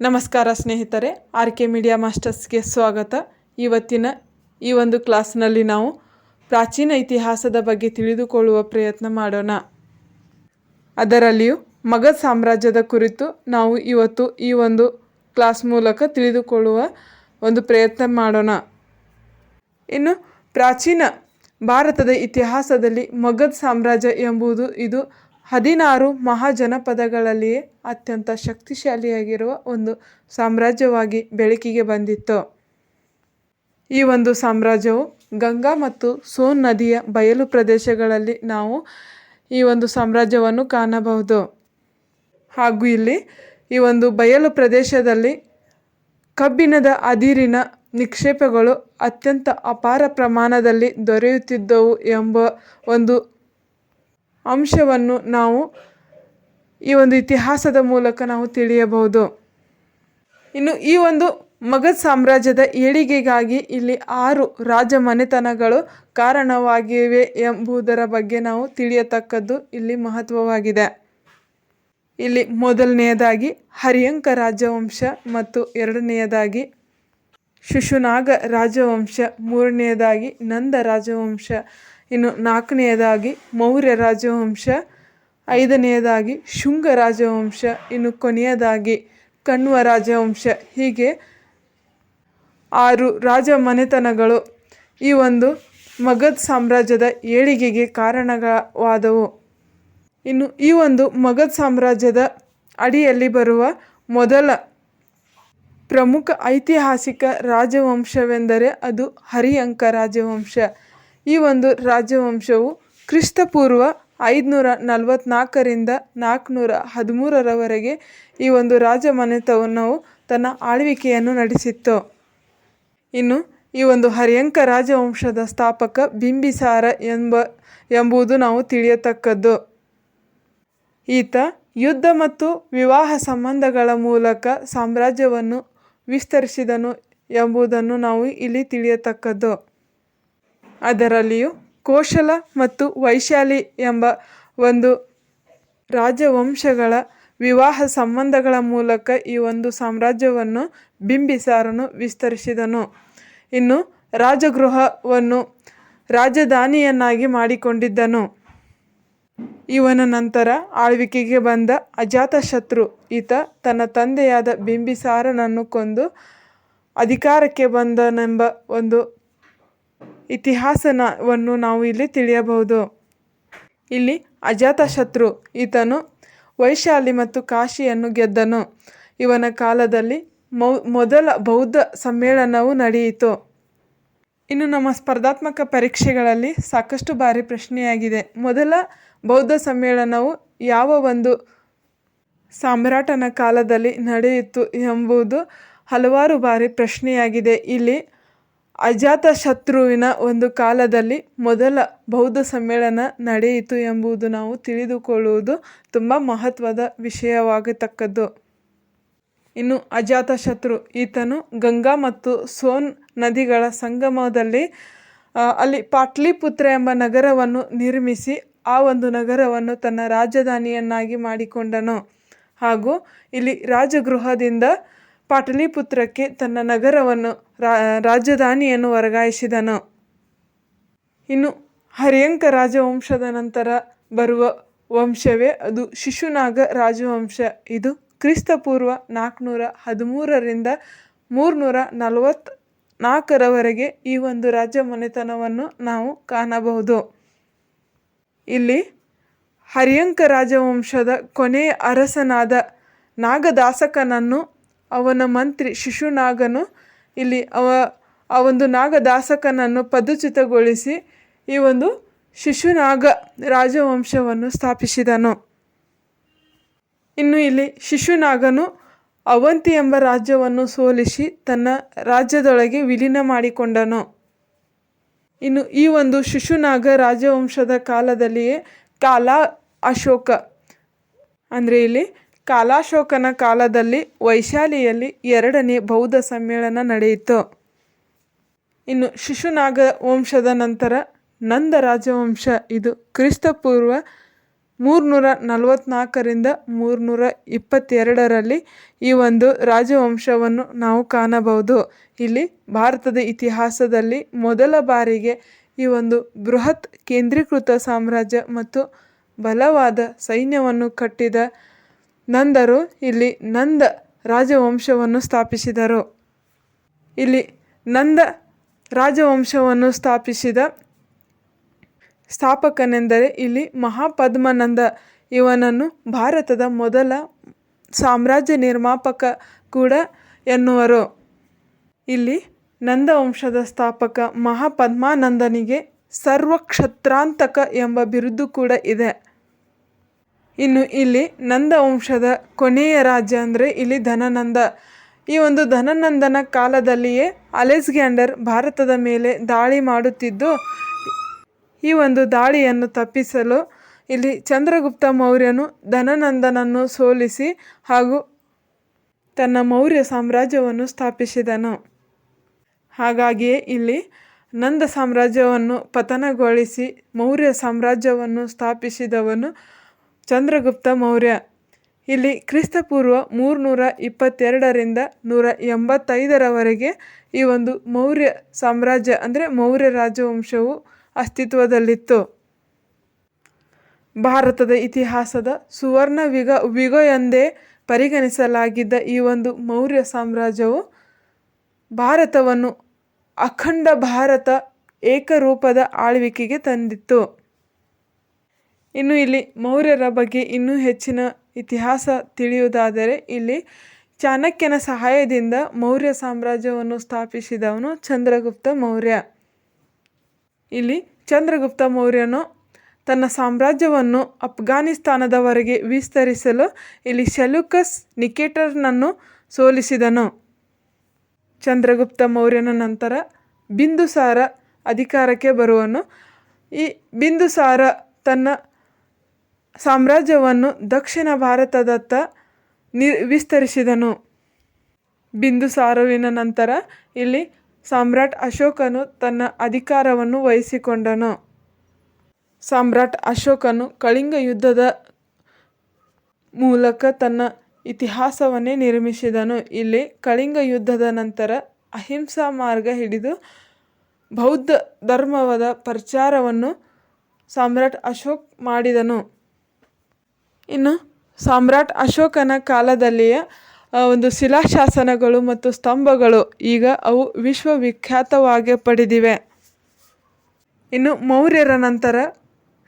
ನಮಸ್ಕಾರ ಸ್ನೇಹಿತರೆ R K media ಮಾಸ್ಟರ್ಸ್ಗೆ ಸ್ವಾಗತ. ಇವತ್ತಿನ ಈ ಒಂದು ಕ್ಲಾಸ್ನಲ್ಲಿ ನಾವು ಪ್ರಾಚೀನ ಇತಿಹಾಸದ ಬಗ್ಗೆ ತಿಳಿದುಕೊಳ್ಳುವ ಪ್ರಯತ್ನ ಮಾಡೋಣ. ಅದರಲ್ಲಿಯೂ ಮಗಧ ಸಾಮ್ರಾಜ್ಯದ ಕುರಿತು ನಾವು ಇವತ್ತು ಈ ಒಂದು ಕ್ಲಾಸ್ ಮೂಲಕ ತಿಳಿದುಕೊಳ್ಳುವ ಒಂದು ಪ್ರಯತ್ನ ಮಾಡೋಣ. ಇನ್ನು ಪ್ರಾಚೀನ ಭಾರತದ ಇತಿಹಾಸದಲ್ಲಿ ಮಗಧ ಸಾಮ್ರಾಜ್ಯ ಎಂಬುದು ಇದು ಹದಿನಾರು ಮಹಾಜನಪದಗಳಲ್ಲಿಯೇ ಅತ್ಯಂತ ಶಕ್ತಿಶಾಲಿಯಾಗಿರುವ ಒಂದು ಸಾಮ್ರಾಜ್ಯವಾಗಿ ಬೆಳಕಿಗೆ ಬಂದಿತ್ತು. ಈ ಒಂದು ಸಾಮ್ರಾಜ್ಯವು ಗಂಗಾ ಮತ್ತು ಸೋನ್ ನದಿಯ ಬಯಲು ಪ್ರದೇಶಗಳಲ್ಲಿ ನಾವು ಈ ಒಂದು ಸಾಮ್ರಾಜ್ಯವನ್ನು ಕಾಣಬಹುದು. ಹಾಗೂ ಇಲ್ಲಿ ಈ ಒಂದು ಬಯಲು ಪ್ರದೇಶದಲ್ಲಿ ಕಬ್ಬಿಣದ ಅದಿರಿನ ನಿಕ್ಷೇಪಗಳು ಅತ್ಯಂತ ಅಪಾರ ಪ್ರಮಾಣದಲ್ಲಿ ದೊರೆಯುತ್ತಿದ್ದವು ಎಂಬ ಒಂದು ಅಂಶವನ್ನು ನಾವು ಈ ಒಂದು ಇತಿಹಾಸದ ಮೂಲಕ ನಾವು ತಿಳಿಯಬಹುದು. ಇನ್ನು ಈ ಒಂದು ಮಗಧ ಸಾಮ್ರಾಜ್ಯದ ಏಳಿಗೆಗಾಗಿ ಇಲ್ಲಿ ಆರು ರಾಜ ಮನೆತನಗಳು ಕಾರಣವಾಗಿವೆ ಎಂಬುದರ ಬಗ್ಗೆ ನಾವು ತಿಳಿಯತಕ್ಕದ್ದು ಇಲ್ಲಿ ಮಹತ್ವವಾಗಿದೆ. ಇಲ್ಲಿ ಮೊದಲನೆಯದಾಗಿ ಹರಿಯಂಕ ರಾಜವಂಶ ಮತ್ತು ಎರಡನೆಯದಾಗಿ ಶಿಶುನಾಗ ರಾಜವಂಶ, ಮೂರನೆಯದಾಗಿ ನಂದ ರಾಜವಂಶ ಇನ್ನು ನಾಲ್ಕನೆಯದಾಗಿ ಮೌರ್ಯ ರಾಜವಂಶ, ಐದನೆಯದಾಗಿ ಶುಂಗ ರಾಜವಂಶ, ಇನ್ನು ಕೊನೆಯದಾಗಿ ಕಣ್ವ ರಾಜವಂಶ. ಹೀಗೆ ಆರು ರಾಜ ಮನೆತನಗಳು ಈ ಒಂದು ಮಗಧ ಸಾಮ್ರಾಜ್ಯದ ಏಳಿಗೆಗೆ ಕಾರಣವಾದವು ಇನ್ನು ಈ ಒಂದು ಮಗಧ ಸಾಮ್ರಾಜ್ಯದ ಅಡಿಯಲ್ಲಿ ಬರುವ ಮೊದಲ ಪ್ರಮುಖ ಐತಿಹಾಸಿಕ ರಾಜವಂಶವೆಂದರೆ ಅದು ಹರಿಯಂಕ ರಾಜವಂಶ. ಈ ಒಂದು ರಾಜವಂಶವು ಕ್ರಿಸ್ತಪೂರ್ವ ಐದುನೂರ ನಲವತ್ತ್ನಾಲ್ಕರಿಂದ ನಾಲ್ಕುನೂರ ಹದಿಮೂರರವರೆಗೆ ಈ ಒಂದು ರಾಜಮನೆತನವು ತನ್ನ ಆಳ್ವಿಕೆಯನ್ನು ನಡೆಸಿತ್ತು. ಇನ್ನು ಈ ಒಂದು ಹರ್ಯಂಕ ರಾಜವಂಶದ ಸ್ಥಾಪಕ ಬಿಂಬಿಸಾರ ಎಂಬ, ಎಂಬುದು ನಾವು ತಿಳಿಯತಕ್ಕದ್ದು. ಈತ ಯುದ್ಧ ಮತ್ತು ವಿವಾಹ ಸಂಬಂಧಗಳ ಮೂಲಕ ಸಾಮ್ರಾಜ್ಯವನ್ನು ವಿಸ್ತರಿಸಿದನು ಎಂಬುದನ್ನು ನಾವು ಇಲ್ಲಿ ತಿಳಿಯತಕ್ಕದ್ದು. ಅದರಲ್ಲಿಯೂ ಕೋಶಲ ಮತ್ತು ವೈಶಾಲಿ ಎಂಬ ಒಂದು ರಾಜವಂಶಗಳ ವಿವಾಹ ಸಂಬಂಧಗಳ ಮೂಲಕ ಈ ಒಂದು ಸಾಮ್ರಾಜ್ಯವನ್ನು ಬಿಂಬಿಸಾರನು ವಿಸ್ತರಿಸಿದನು. ಇನ್ನು ರಾಜಗೃಹವನ್ನು ರಾಜಧಾನಿಯನ್ನಾಗಿ ಮಾಡಿಕೊಂಡಿದ್ದನು. ಇವನ ನಂತರ ಆಳ್ವಿಕೆಗೆ ಬಂದ ಅಜಾತಶತ್ರು, ಈತ ತನ್ನ ತಂದೆಯಾದ ಬಿಂಬಿಸಾರನನ್ನು ಕೊಂದು ಅಧಿಕಾರಕ್ಕೆ ಬಂದನೆಂಬ ಒಂದು ಇತಿಹಾಸವನ್ನು ನಾವು ಇಲ್ಲಿ ತಿಳಿಯಬಹುದು. ಇಲ್ಲಿ ಅಜಾತಶತ್ರು ಈತನು ವೈಶಾಲಿ ಮತ್ತು ಕಾಶಿಯನ್ನು ಗೆದ್ದನು. ಇವನ ಕಾಲದಲ್ಲಿ ಮೌ, ಮೊದಲ ಬೌದ್ಧ ಸಮ್ಮೇಳನವು ನಡೆಯಿತು. ಇನ್ನು ನಮ್ಮ ಸ್ಪರ್ಧಾತ್ಮಕ ಪರೀಕ್ಷೆಗಳಲ್ಲಿ ಸಾಕಷ್ಟು ಬಾರಿ ಪ್ರಶ್ನೆಯಾಗಿದೆ. ಮೊದಲ ಬೌದ್ಧ ಸಮ್ಮೇಳನವು ಯಾವ ಒಂದು ಸಾಮ್ರಾಟನ ಕಾಲದಲ್ಲಿ ನಡೆಯಿತು ಎಂಬುದು ಹಲವಾರು ಬಾರಿ ಪ್ರಶ್ನೆಯಾಗಿದೆ. ಇಲ್ಲಿ ಅಜಾತಶತ್ರುವಿನ ಒಂದು ಕಾಲದಲ್ಲಿ ಮೊದಲ ಬೌದ್ಧ ಸಮ್ಮೇಳನ ನಡೆಯಿತು ಎಂಬುದು ನಾವು ತಿಳಿದುಕೊಳ್ಳುವುದು ತುಂಬ ಮಹತ್ವದ ವಿಷಯವಾಗತಕ್ಕದ್ದು. ಇನ್ನು ಅಜಾತಶತ್ರು ಈತನು ಗಂಗಾ ಮತ್ತು ಸೋನ್ ನದಿಗಳ ಸಂಗಮದಲ್ಲಿ ಅಲ್ಲಿ ಪಾಟ್ಲಿಪುತ್ರ ಎಂಬ ನಗರವನ್ನು ನಿರ್ಮಿಸಿ ಆ ಒಂದು ನಗರವನ್ನು ತನ್ನ ರಾಜಧಾನಿಯನ್ನಾಗಿ ಮಾಡಿಕೊಂಡನು. ಹಾಗೂ ಇಲ್ಲಿ ರಾಜಗೃಹದಿಂದ ಪಾಟಲಿಪುತ್ರಕ್ಕೆ ತನ್ನ ನಗರವನ್ನು ರಾಜಧಾನಿಯನ್ನು ವರ್ಗಾಯಿಸಿದನು. ಇನ್ನು ಹರಿಯಂಕ ರಾಜವಂಶದ ನಂತರ ಬರುವ ವಂಶವೇ ಅದು ಶಿಶುನಾಗ ರಾಜವಂಶ. ಇದು ಕ್ರಿಸ್ತಪೂರ್ವ ನಾಲ್ಕುನೂರ ಹದಿಮೂರರಿಂದ ಮೂರುನೂರ ನಲವತ್ತ ನಾಲ್ಕರವರೆಗೆ ಈ ಒಂದು ರಾಜ್ಯ ಮನೆತನವನ್ನು ನಾವು ಕಾಣಬಹುದು. ಇಲ್ಲಿ ಹರಿಯಂಕ ರಾಜವಂಶದ ಕೊನೆಯ ಅರಸನಾದ ನಾಗದಾಸಕನನ್ನು ಅವನ ಮಂತ್ರಿ ಶಿಶುನಾಗನು ಇಲ್ಲಿ ಅವ, ಆ ಒಂದು ನಾಗದಾಸಕನನ್ನು ಪದಚ್ಯುತಗೊಳಿಸಿ ಈ ಒಂದು ಶಿಶುನಾಗ ರಾಜವಂಶವನ್ನು ಸ್ಥಾಪಿಸಿದನು. ಇನ್ನು ಇಲ್ಲಿ ಶಿಶುನಾಗನು ಅವಂತಿ ಎಂಬ ರಾಜ್ಯವನ್ನು ಸೋಲಿಸಿ ತನ್ನ ರಾಜ್ಯದೊಳಗೆ ವಿಲೀನ ಮಾಡಿಕೊಂಡನು. ಇನ್ನು ಈ ಒಂದು ಶಿಶುನಾಗ ರಾಜವಂಶದ ಕಾಲದಲ್ಲಿಯೇ ಕಾಲ ಅಶೋಕ, ಅಂದರೆ ಇಲ್ಲಿ ಕಾಲಾಶೋಕನ ಕಾಲದಲ್ಲಿ ವೈಶಾಲಿಯಲ್ಲಿ ಎರಡನೇ ಬೌದ್ಧ ಸಮ್ಮೇಳನ ನಡೆಯಿತು. ಇನ್ನು ಶಿಶುನಾಗ ವಂಶದ ನಂತರ ನಂದ ರಾಜವಂಶ, ಇದು ಕ್ರಿಸ್ತಪೂರ್ವ ಮೂರುನೂರ ನಲವತ್ತ್ನಾಲ್ಕರಿಂದ ಮೂರುನೂರ ಇಪ್ಪತ್ತೆರಡರಲ್ಲಿ ಈ ಒಂದು ರಾಜವಂಶವನ್ನು ನಾವು ಕಾಣಬಹುದು. ಇಲ್ಲಿ ಭಾರತದ ಇತಿಹಾಸದಲ್ಲಿ ಮೊದಲ ಬಾರಿಗೆ ಈ ಒಂದು ಬೃಹತ್ ಕೇಂದ್ರೀಕೃತ ಸಾಮ್ರಾಜ್ಯ ಮತ್ತು ಬಲವಾದ ಸೈನ್ಯವನ್ನು ಕಟ್ಟಿದ ನಂದರು, ಇಲ್ಲಿ ನಂದ ರಾಜವಂಶವನ್ನು ಸ್ಥಾಪಿಸಿದರು. ಇಲ್ಲಿ ನಂದ ರಾಜವಂಶವನ್ನು ಸ್ಥಾಪಿಸಿದ ಸ್ಥಾಪಕನೆಂದರೆ ಇಲ್ಲಿ ಮಹಾಪದ್ಮನಂದ. ಇವನನ್ನು ಭಾರತದ ಮೊದಲ ಸಾಮ್ರಾಜ್ಯ ನಿರ್ಮಾಪಕ ಕೂಡ ಎನ್ನುವರು. ಇಲ್ಲಿ ನಂದವಂಶದ ಸ್ಥಾಪಕ ಮಹಾಪದ್ಮಾನಂದನಿಗೆ ಸರ್ವಕ್ಷತ್ರಾಂತಕ ಎಂಬ ಬಿರುದು ಕೂಡ ಇದೆ. ಇನ್ನು ಇಲ್ಲಿ ನಂದವಂಶದ ಕೊನೆಯ ರಾಜ್ಯ ಅಂದರೆ ಇಲ್ಲಿ ಧನನಂದ. ಈ ಒಂದು ಧನನಂದನ ಕಾಲದಲ್ಲಿಯೇ ಅಲೆಕ್ಸಾಂಡರ್ ಭಾರತದ ಮೇಲೆ ದಾಳಿ ಮಾಡುತ್ತಿದ್ದು, ಈ ಒಂದು ದಾಳಿಯನ್ನು ತಪ್ಪಿಸಲು ಇಲ್ಲಿ ಚಂದ್ರಗುಪ್ತ ಮೌರ್ಯನು ಧನನಂದನನ್ನು ಸೋಲಿಸಿ ಹಾಗೂ ತನ್ನ ಮೌರ್ಯ ಸಾಮ್ರಾಜ್ಯವನ್ನು ಸ್ಥಾಪಿಸಿದನು. ಹಾಗಾಗಿಯೇ ಇಲ್ಲಿ ನಂದ ಸಾಮ್ರಾಜ್ಯವನ್ನು ಪತನಗೊಳಿಸಿ ಮೌರ್ಯ ಸಾಮ್ರಾಜ್ಯವನ್ನು ಸ್ಥಾಪಿಸಿದವನು ಚಂದ್ರಗುಪ್ತ ಮೌರ್ಯ. ಇಲ್ಲಿ ಕ್ರಿಸ್ತಪೂರ್ವ ಮೂರುನೂರ ಇಪ್ಪತ್ತೆರಡರಿಂದ ನೂರ ಎಂಬತ್ತೈದರವರೆಗೆ ಈ ಒಂದು ಮೌರ್ಯ ಸಾಮ್ರಾಜ್ಯ, ಅಂದರೆ ಮೌರ್ಯ ರಾಜವಂಶವು ಅಸ್ತಿತ್ವದಲ್ಲಿತ್ತು. ಭಾರತದ ಇತಿಹಾಸದ ಸುವರ್ಣ ವಿಗ ವಿಗ ಎಂದೇ ಪರಿಗಣಿಸಲಾಗಿದ್ದ ಈ ಒಂದು ಮೌರ್ಯ ಸಾಮ್ರಾಜ್ಯವು ಭಾರತವನ್ನು ಅಖಂಡ ಭಾರತ ಏಕರೂಪದ ಆಳ್ವಿಕೆಗೆ ತಂದಿತ್ತು. ಇನ್ನು ಇಲ್ಲಿ ಮೌರ್ಯರ ಬಗ್ಗೆ ಇನ್ನೂ ಹೆಚ್ಚಿನ ಇತಿಹಾಸ ತಿಳಿಯುವುದಾದರೆ ಇಲ್ಲಿ ಚಾಣಕ್ಯನ ಸಹಾಯದಿಂದ ಮೌರ್ಯ ಸಾಮ್ರಾಜ್ಯವನ್ನು ಸ್ಥಾಪಿಸಿದವನು ಚಂದ್ರಗುಪ್ತ ಮೌರ್ಯ. ಇಲ್ಲಿ ಚಂದ್ರಗುಪ್ತ ಮೌರ್ಯನು ತನ್ನ ಸಾಮ್ರಾಜ್ಯವನ್ನು ಅಫ್ಘಾನಿಸ್ತಾನದವರೆಗೆ ವಿಸ್ತರಿಸಲು ಇಲ್ಲಿ ಶೆಲುಕಸ್ ನಿಕೇಟರ್ನನ್ನು ಸೋಲಿಸಿದನು. ಚಂದ್ರಗುಪ್ತ ಮೌರ್ಯನ ನಂತರ ಬಿಂದುಸಾರ ಅಧಿಕಾರಕ್ಕೆ ಬರುವನು. ಈ ಬಿಂದುಸಾರ ತನ್ನ ಸಾಮ್ರಾಜ್ಯವನ್ನು ದಕ್ಷಿಣ ಭಾರತದತ್ತ ನಿ, ವಿಸ್ತರಿಸಿದನು. ಬಿಂದುಸಾರುವಿನ ನಂತರ ಇಲ್ಲಿ ಸಾಮ್ರಾಟ್ ಅಶೋಕನು ತನ್ನ ಅಧಿಕಾರವನ್ನು ವಹಿಸಿಕೊಂಡನು. ಸಾಮ್ರಾಟ್ ಅಶೋಕನು ಕಳಿಂಗ ಯುದ್ಧದ ಮೂಲಕ ತನ್ನ ಇತಿಹಾಸವನ್ನೇ ನಿರ್ಮಿಸಿದನು. ಇಲ್ಲಿ ಕಳಿಂಗ ಯುದ್ಧದ ನಂತರ ಅಹಿಂಸಾ ಮಾರ್ಗ ಹಿಡಿದು ಬೌದ್ಧ ಧರ್ಮವಾದ ಪ್ರಚಾರವನ್ನು ಸಾಮ್ರಾಟ್ ಅಶೋಕ್ ಮಾಡಿದನು. ಇನ್ನು ಸಾಮ್ರಾಟ್ ಅಶೋಕನ ಕಾಲದಲ್ಲಿಯ ಒಂದು ಶಿಲಾಶಾಸನಗಳು ಮತ್ತು ಸ್ತಂಭಗಳು ಈಗ ಅವು ವಿಶ್ವವಿಖ್ಯಾತವಾಗಿ ಪಡೆದಿವೆ. ಇನ್ನು ಮೌರ್ಯರ ನಂತರ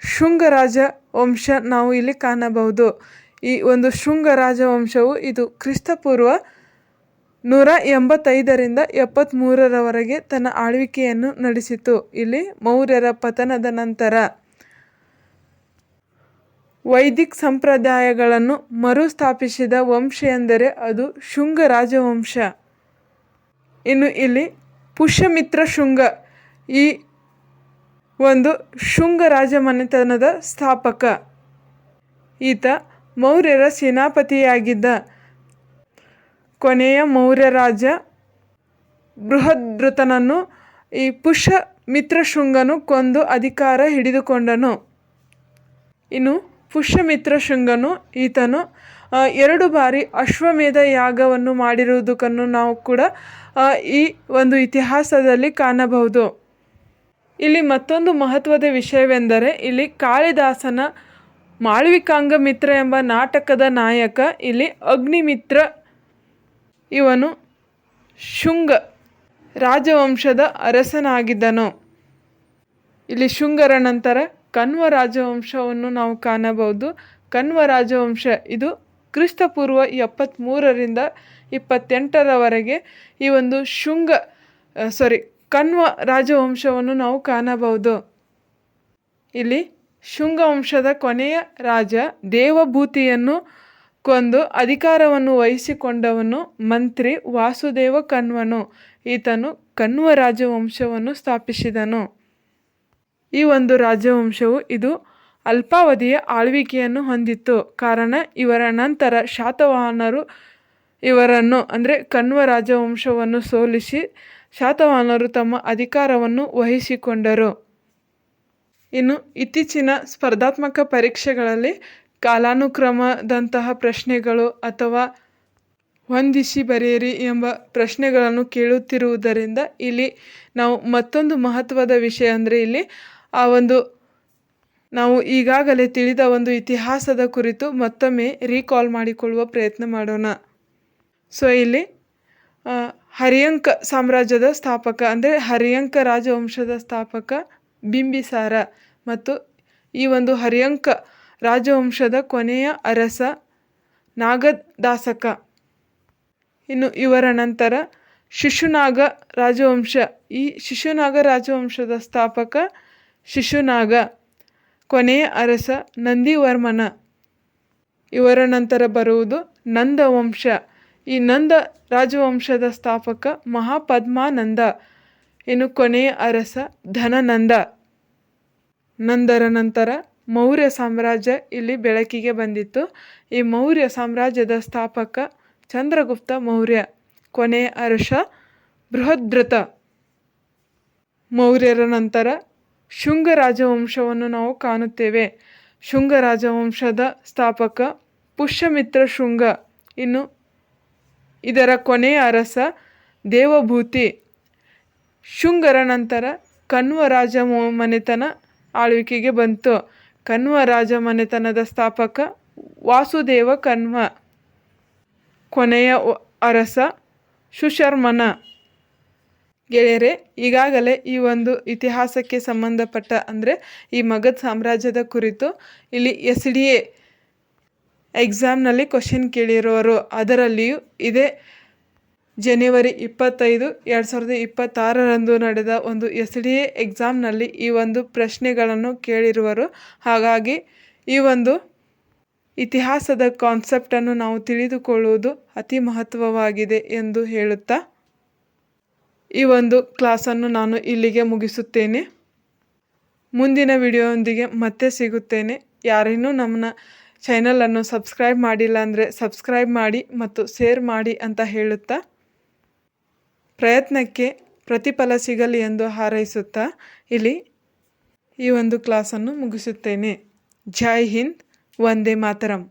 ಶುಂಗ ರಾಜ ವಂಶ ನಾವು ಇಲ್ಲಿ ಕಾಣಬಹುದು. ಈ ಒಂದು ಶುಂಗ ರಾಜವಂಶವು ಇದು ಕ್ರಿಸ್ತಪೂರ್ವ ನೂರ ಎಂಬತ್ತೈದರಿಂದ ಎಪ್ಪತ್ತ್ಮೂರರವರೆಗೆ ತನ್ನ ಆಳ್ವಿಕೆಯನ್ನು ನಡೆಸಿತು. ಇಲ್ಲಿ ಮೌರ್ಯರ ಪತನದ ನಂತರ ವೈದಿಕ್ ಸಂಪ್ರದಾಯಗಳನ್ನು ಮರುಸ್ಥಾಪಿಸಿದ ವಂಶ ಎಂದರೆ ಅದು ಶುಂಗ ರಾಜವಂಶ. ಇನ್ನು ಇಲ್ಲಿ ಪುಷ್ಯಮಿತ್ರ ಶುಂಗ ಈ ಒಂದು ಶುಂಗ ರಾಜಮನೆತನದ ಸ್ಥಾಪಕ. ಈತ ಮೌರ್ಯರ ಸೇನಾಪತಿಯಾಗಿದ್ದ. ಕೊನೆಯ ಮೌರ್ಯ ರಾಜ ಬೃಹದೃತನನ್ನು ಈ ಪುಷ್ಯಮಿತ್ರ ಶುಂಗನು ಕೊಂದು ಅಧಿಕಾರ ಹಿಡಿದುಕೊಂಡನು. ಇನ್ನು ಪುಷ್ಯಮಿತ್ರ ಶೃಂಗನು ಈತನು ಎರಡು ಬಾರಿ ಅಶ್ವಮೇಧ ಯಾಗವನ್ನು ಮಾಡಿರುವುದಕ್ಕನ್ನು ನಾವು ಕೂಡ ಈ ಒಂದು ಇತಿಹಾಸದಲ್ಲಿ ಕಾಣಬಹುದು. ಇಲ್ಲಿ ಮತ್ತೊಂದು ಮಹತ್ವದ ವಿಷಯವೆಂದರೆ, ಇಲ್ಲಿ ಕಾಳಿದಾಸನ ಮಾಳ್ವಿಕಾಂಗ ಮಿತ್ರ ಎಂಬ ನಾಟಕದ ನಾಯಕ, ಇಲ್ಲಿ ಅಗ್ನಿಮಿತ್ರ ಇವನು ಶುಂಗ ರಾಜವಂಶದ ಅರಸನಾಗಿದ್ದನು. ಇಲ್ಲಿ ಶುಂಗರ ನಂತರ ಕಣ್ವ ರಾಜವಂಶವನ್ನು ನಾವು ಕಾಣಬಹುದು. ಕಣ್ವ ರಾಜವಂಶ ಇದು ಕ್ರಿಸ್ತಪೂರ್ವ ಎಪ್ಪತ್ತ್ಮೂರರಿಂದ ಇಪ್ಪತ್ತೆಂಟರವರೆಗೆ ಈ ಒಂದು ಶುಂಗ ಸಾರಿ ಕಣ್ವ ರಾಜವಂಶವನ್ನು ನಾವು ಕಾಣಬಹುದು. ಇಲ್ಲಿ ಶುಂಗ ವಂಶದ ಕೊನೆಯ ರಾಜ ದೇವಭೂತಿಯನ್ನು ಕೊಂದು ಅಧಿಕಾರವನ್ನು ವಹಿಸಿಕೊಂಡವನು ಮಂತ್ರಿ ವಾಸುದೇವ ಕಣ್ವನು. ಈತನು ಕಣ್ವ ರಾಜವಂಶವನ್ನು ಸ್ಥಾಪಿಸಿದನು. ಈ ಒಂದು ರಾಜವಂಶವು ಇದು ಅಲ್ಪಾವಧಿಯ ಆಳ್ವಿಕೆಯನ್ನು ಹೊಂದಿತ್ತು. ಕಾರಣ, ಇವರ ನಂತರ ಶಾತವಾಹನರು ಇವರನ್ನು, ಅಂದರೆ ಕಣ್ವ ರಾಜವಂಶವನ್ನು ಸೋಲಿಸಿ ಶಾತವಾಹನರು ತಮ್ಮ ಅಧಿಕಾರವನ್ನು ವಹಿಸಿಕೊಂಡರು. ಇನ್ನು ಇತ್ತೀಚಿನ ಸ್ಪರ್ಧಾತ್ಮಕ ಪರೀಕ್ಷೆಗಳಲ್ಲಿ ಕಾಲಾನುಕ್ರಮದಂತಹ ಪ್ರಶ್ನೆಗಳು ಅಥವಾ ಹೊಂದಿಸಿ ಬರೆಯಿರಿ ಎಂಬ ಪ್ರಶ್ನೆಗಳನ್ನು ಕೇಳುತ್ತಿರುವುದರಿಂದ ಇಲ್ಲಿ ನಾವು ಮತ್ತೊಂದು ಮಹತ್ವದ ವಿಷಯ, ಅಂದರೆ ಇಲ್ಲಿ ಆ ಒಂದು ನಾವು ಈಗಾಗಲೇ ತಿಳಿದ ಒಂದು ಇತಿಹಾಸದ ಕುರಿತು ಮತ್ತೊಮ್ಮೆ ರೀಕಾಲ್ ಮಾಡಿಕೊಳ್ಳುವ ಪ್ರಯತ್ನ ಮಾಡೋಣ. ಸೊ ಇಲ್ಲಿ ಹರಿಯಂಕ ಸಾಮ್ರಾಜ್ಯದ ಸ್ಥಾಪಕ, ಅಂದರೆ ಹರಿಯಂಕ ರಾಜವಂಶದ ಸ್ಥಾಪಕ ಬಿಂಬಿಸಾರ ಮತ್ತು ಈ ಒಂದು ಹರಿಯಂಕ ರಾಜವಂಶದ ಕೊನೆಯ ಅರಸ ನಾಗದಾಸಕ. ಇನ್ನು ಇವರ ನಂತರ ಶಿಶುನಾಗ ರಾಜವಂಶ. ಈ ಶಿಶುನಾಗ ರಾಜವಂಶದ ಸ್ಥಾಪಕ ಶಿಶುನಾಗ ಕೊನೆಯ ಅರಸ ನಂದಿವರ್ಮನ. ಇವರ ನಂತರ ಬರುವುದು ನಂದ ವಂಶ ಈ ನಂದ ರಾಜವಂಶದ ಸ್ಥಾಪಕ ಮಹಾಪದ್ಮಾನಂದ. ಇನ್ನು ಕೊನೆಯ ಅರಸ ಧನನಂದ. ನಂದರ ನಂತರ ಮೌರ್ಯ ಸಾಮ್ರಾಜ್ಯ ಇಲ್ಲಿ ಬೆಳಕಿಗೆ ಬಂದಿತ್ತು. ಈ ಮೌರ್ಯ ಸಾಮ್ರಾಜ್ಯದ ಸ್ಥಾಪಕ ಚಂದ್ರಗುಪ್ತ ಮೌರ್ಯ. ಕೊನೆಯ ಅರಸ ಬೃಹದ್ರಥ. ಮೌರ್ಯರ ನಂತರ ಶುಂಗ ರಾಜವಂಶವನ್ನು ನಾವು ಕಾಣುತ್ತೇವೆ. ಶುಂಗ ರಾಜವಂಶದ ಸ್ಥಾಪಕ ಪುಷ್ಯಮಿತ್ರ ಶೃಂಗ. ಇನ್ನು ಇದರ ಕೊನೆಯ ಅರಸ ದೇವಭೂತಿ. ಶುಂಗರ ನಂತರ ಕಣ್ವ ರಾಜ ಮನೆತನ ಆಳ್ವಿಕೆಗೆ ಬಂತು. ಕಣ್ವ ರಾಜ ಮನೆತನದ ಸ್ಥಾಪಕ ವಾಸುದೇವ ಕಣ್ವ ಕೊನೆಯ ಅರಸ ಸುಶರ್ಮನ ಗೆಳೆಯರೆ, ಈಗಾಗಲೇ ಈ ಒಂದು ಇತಿಹಾಸಕ್ಕೆ ಸಂಬಂಧಪಟ್ಟ ಅಂದರೆ ಈ ಮಗಧ ಸಾಮ್ರಾಜ್ಯದ ಕುರಿತು ಇಲ್ಲಿ ಎಸ್ ಡಿ ಎ ಎಕ್ಸಾಮ್ನಲ್ಲಿ ಕ್ವಶನ್ ಕೇಳಿರುವರು ಅದರಲ್ಲಿಯೂ ಇದೇ ಜನವರಿ ಇಪ್ಪತ್ತೈದು, ಎರಡು ಸಾವಿರದ ಇಪ್ಪತ್ತಾರರಂದು ನಡೆದ ಒಂದು ಎಸ್ ಡಿ ಎ ಎಕ್ಸಾಮ್ನಲ್ಲಿ ಈ ಒಂದು ಪ್ರಶ್ನೆಗಳನ್ನು ಕೇಳಿರುವರು. ಹಾಗಾಗಿ ಈ ಒಂದು ಇತಿಹಾಸದ ಕಾನ್ಸೆಪ್ಟನ್ನು ನಾವು ತಿಳಿದುಕೊಳ್ಳುವುದು ಅತಿ ಮಹತ್ವವಾಗಿದೆ ಎಂದು ಹೇಳುತ್ತಾ ಈ ಒಂದು ಕ್ಲಾಸನ್ನು ನಾನು ಇಲ್ಲಿಗೆ ಮುಗಿಸುತ್ತೇನೆ. ಮುಂದಿನ ವಿಡಿಯೋದೊಂದಿಗೆ ಮತ್ತೆ ಸಿಗುತ್ತೇನೆ. ಯಾರೇನೂ ನಮ್ಮನ್ನ ಚಾನಲನ್ನು ಸಬ್ಸ್ಕ್ರೈಬ್ ಮಾಡಿಲ್ಲ ಅಂದರೆ ಸಬ್ಸ್ಕ್ರೈಬ್ ಮಾಡಿ ಮತ್ತು ಶೇರ್ ಮಾಡಿ ಅಂತ ಹೇಳುತ್ತಾ? ಪ್ರಯತ್ನಕ್ಕೆ ಪ್ರತಿಫಲ ಸಿಗಲಿ ಎಂದು ಹಾರೈಸುತ್ತಾ? ಇಲ್ಲಿ ಈ ಒಂದು ಕ್ಲಾಸನ್ನು ಮುಗಿಸುತ್ತೇನೆ. ಜೈ ಹಿಂದ್, ವಂದೇ ಮಾತರಂ.